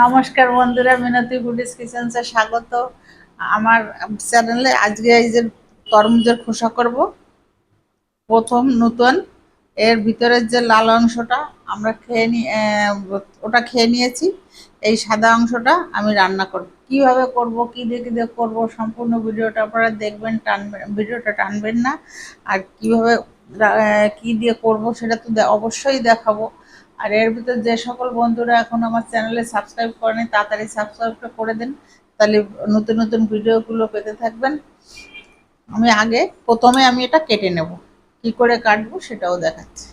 নমস্কার বন্ধুরা, মিনতি ফুডিস কিচেন্সে স্বাগত। আমার চ্যানেলে আজকে এই যে তরমুজের খোসা করব, প্রথম নতুন। এর ভিতরের যে লাল অংশটা, আমরা খেয়ে নি ওটা খেয়ে নিয়েছি। এই সাদা অংশটা আমি রান্না করব। কীভাবে করব, কি দিয়ে কি দিয়ে করব, সম্পূর্ণ ভিডিওটা আপনারা দেখবেন, টানবেন ভিডিওটা টানবেন না। আর কীভাবে কি দিয়ে করব সেটা তো অবশ্যই দেখাবো। আর এর ভিতর যে সকল বন্ধুরা এখন আমার চ্যানেলে সাবস্ক্রাইব করেনি তাড়াতাড়ি সাবস্ক্রাইবটা করে দিন। তাহলে নতুন নতুন ভিডিওগুলো পেতে থাকবেন। আমি আগে, প্রথমে আমি এটা কেটে নেব। কি করে কাটবো সেটাও দেখাচ্ছি।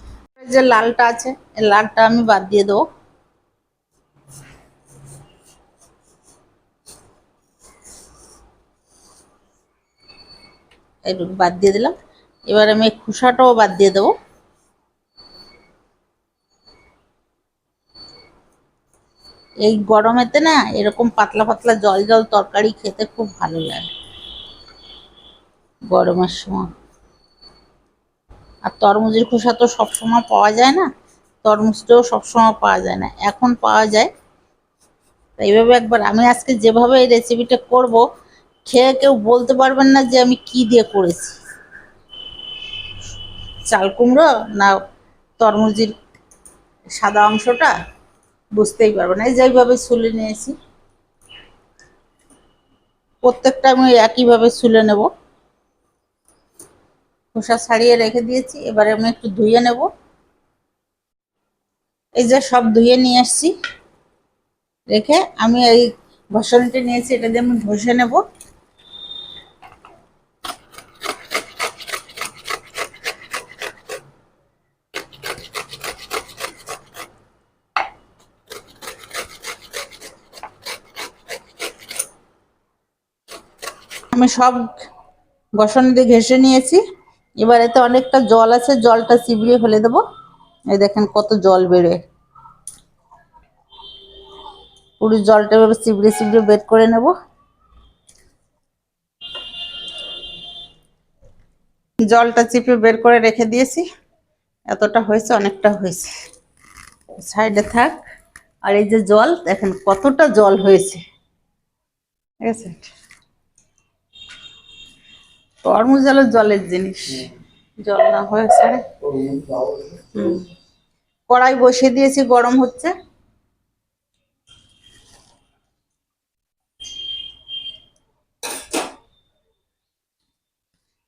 যে লালটা আছে, এই লালটা আমি বাদ দিয়ে দেবো। এইটুকু বাদ দিয়ে দিলাম। এবার আমি খোসাটাও বাদ দিয়ে দেবো। এই গরমেতে না এরকম পাতলা পাতলা জল জল তরকারি খেতে খুব ভালো লাগে গরমের সময়। আর তরমুজের খোসা তো সবসময় পাওয়া যায় না, তরমুজটাও সবসময় পাওয়া যায় না, এখন পাওয়া যায়। তো এইভাবে একবার আমি আজকে যেভাবে এই রেসিপিটা করব, খেয়ে কেউ বলতে পারবেন না যে আমি কি দিয়ে করেছি। চাল কুমড়ো না তরমুজের সাদা অংশটা বুঝতেই পারবে না। এই যে এইভাবে ছুলে নিয়েছি। প্রত্যেকটা আমি একইভাবে ছুলে নেব। খোসা ছাড়িয়ে রেখে দিয়েছি। এবারে আমি একটু ধুয়ে নেব। এই যে সব ধুয়ে নিয়ে এসছি রেখে আমি এই ঘষণিটা নিয়েছি, এটা দিয়ে আমি ঘষে নেব। আমি সব ঘষণি দিয়ে ঘেসে নিয়েছি। এবার এতে অনেকটা জল আছে, জলটা চিবড়িয়ে ফেলে দেবো। এই দেখেন কত জল বেরোয় পুরো জলটা এভাবে চিবড়ে চিবড়ে বের করে নেব। জলটা চিপে বের করে রেখে দিয়েছি। এতটা হয়েছে, অনেকটা হয়েছে। সাইডে থাক। আর এই যে জল, দেখেন কতটা জল হয়েছে। ঠিক আছে? তরমুজ হলো জলের জিনিস। জল না হয়ে ছাড়ে। কড়াই বসিয়ে দিয়েছি গরম হচ্ছে।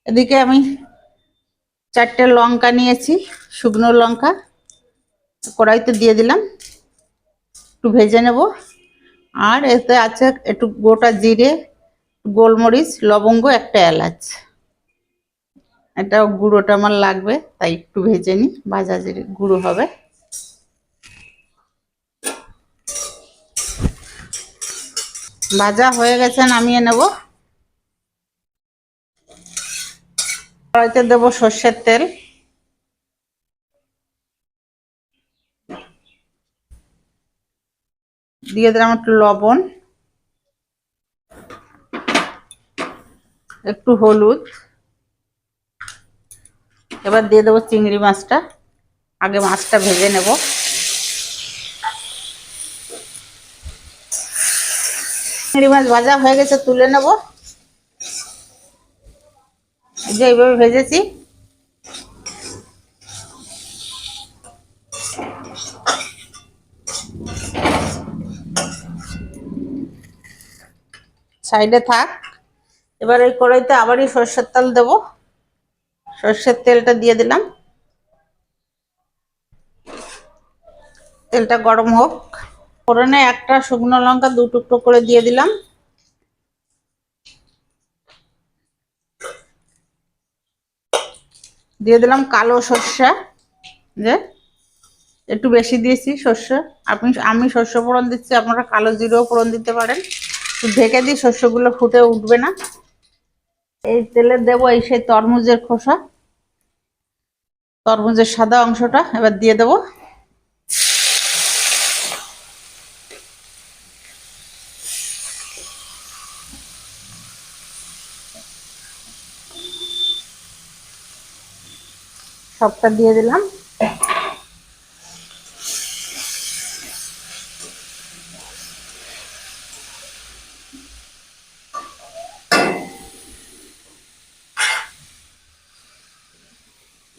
এদিকে আমি চারটে লঙ্কা নিয়েছি শুকনো লঙ্কা। কড়াইতে দিয়ে দিলাম। একটু ভেজে নেব। আর এতে আছে একটু গোটা জিরে গোলমরিচ, লবঙ্গ, একটা এলাচ। এটা গুঁড়োটা আমার লাগবে, তাই একটু ভেজে নিই ভাজা জিরে গুঁড়ো হবে। ভাজা হয়ে গেছে, নামিয়ে নেব। কড়াইতে দেবো সর্ষের তেল। দিয়ে দিলাম একটু লবণ। একটু হলুদ। এবার দিয়ে দেবো চিংড়ি মাছটা। আগে মাছটা ভেজে নেব। চিংড়ি মাছ ভাজা হয়ে গেছে, তুলে নেব। এই যে এইভাবে ভেজেছি। সাইডে থাক। এবার ওই কড়াইতে আবারই সর্ষের তেল দেব। সর্ষের তেলটা দিয়ে দিলাম। তেলটা গরম হোক। ফোড়নে একটা শুকনো লঙ্কা দু টুকরো করে দিয়ে দিলাম। দিয়ে দিলাম কালো সর্ষে, যে একটু বেশি দিয়েছি সর্ষে। আপনি, আমি শস্য ফোড়ন দিচ্ছি, আপনারা কালো জিরেও ফোড়ন দিতে পারেন। ঢেকে দিই শস্যগুলো ফুটে উঠবে না। এই তেলে দেবো এই সেই তরমুজের খোসা। তরমুজের সাদা অংশটা এবার দিয়ে দেবো। সবটা দিয়ে দিলাম।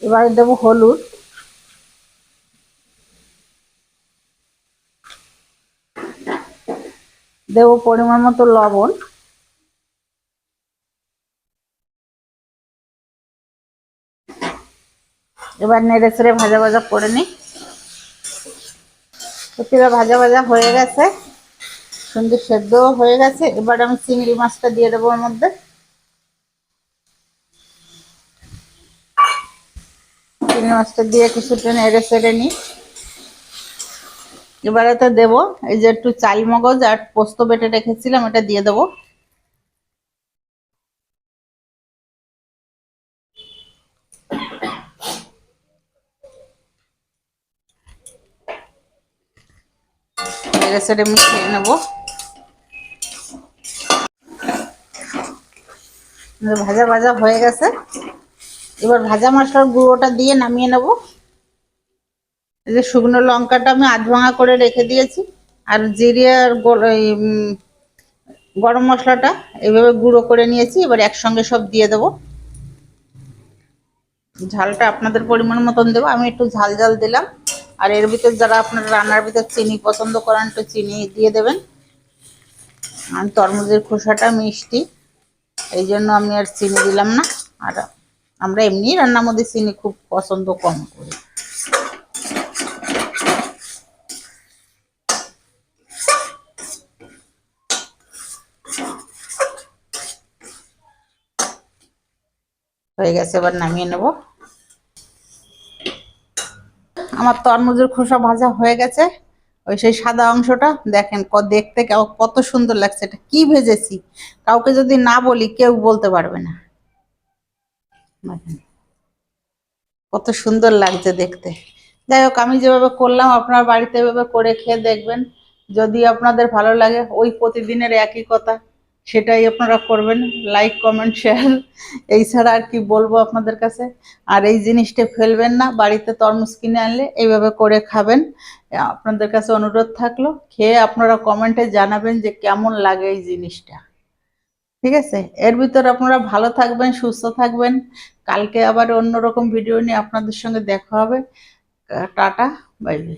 এবারে দেবো হলুদ। দেবো পরিমাণ মতো লবণ। এবার নেড়ে চেড়ে ভাজা ভাজা করে নিই। সত্যিটা ভাজা ভাজা হয়ে গেছে। সুন্দর সেদ্ধও হয়ে গেছে। এবার আমি চিংড়ি মাছটা দিয়ে দেবো ওর মধ্যে। চিংড়ি মাছটা দিয়ে কিছুটা নেড়ে চেড়ে নিই। এবারে তো দেবো। এই যে একটু চাল মগজ আর পোস্ত বেটে রেখেছিলাম, এটা দিয়ে দেবো। নেব। ভাজা ভাজা হয়ে গেছে। এবার ভাজা মশলার গুঁড়োটা দিয়ে নামিয়ে নেব। এই যে শুকনো লঙ্কাটা আমি আধ ভাঙা করে রেখে দিয়েছি। আর জিরে আর গরম মশলাটা এইভাবে গুঁড়ো করে নিয়েছি। এবার একসঙ্গে সব দিয়ে দেবো। ঝালটা আপনাদের পরিমাণ মতন দেবো। আমি একটু ঝাল ঝাল দিলাম। আর এর ভিতর যারা আপনারা রান্নার ভিতর চিনি পছন্দ করেন, একটু চিনি দিয়ে দেবেন। আর তরমুজের খোসাটা মিষ্টি। এই জন্য আমি আর চিনি দিলাম না। আমরা এমনি রান্নার মধ্যে চিনি খুব পছন্দ কম করি। হয়ে গেছে, এবার নামিয়ে নেব। আমার তরমুজের খোসা ভাজা হয়ে গেছে। ওই সেই সাদা অংশটা, দেখেন দেখতে কত সুন্দর লাগছে, এটা কি ভেজেছি? কাউকে যদি না বলি, কেউ বলতে পারবে না। কত সুন্দর লাগছে দেখতে। যাই হোক, আমি যেভাবে করলাম, আপনার বাড়িতে এভাবে করে খেয়ে দেখবেন। যদি আপনাদের ভালো লাগে, ওই প্রতিদিনের একই কথা, সেটাই আপনারা করবেন। লাইক কমেন্ট শেয়ার এই ছাড়া আর কি বলব আপনাদের কাছে। আর এই জিনিসটা ফেলবেন না, বাড়িতে তরমুজ কিনে আনলে এইভাবে করে খাবেন। আপনাদের কাছে অনুরোধ থাকল, খেয়ে আপনারা কমেন্টে জানাবেন যে কেমন লাগে এই জিনিসটা। ঠিক আছে? এর ভিতর আপনারা ভালো থাকবেন, সুস্থ থাকবেন। কালকে আবার অন্যরকম ভিডিও নিয়ে আপনাদের সঙ্গে দেখা হবে। Tata bye bye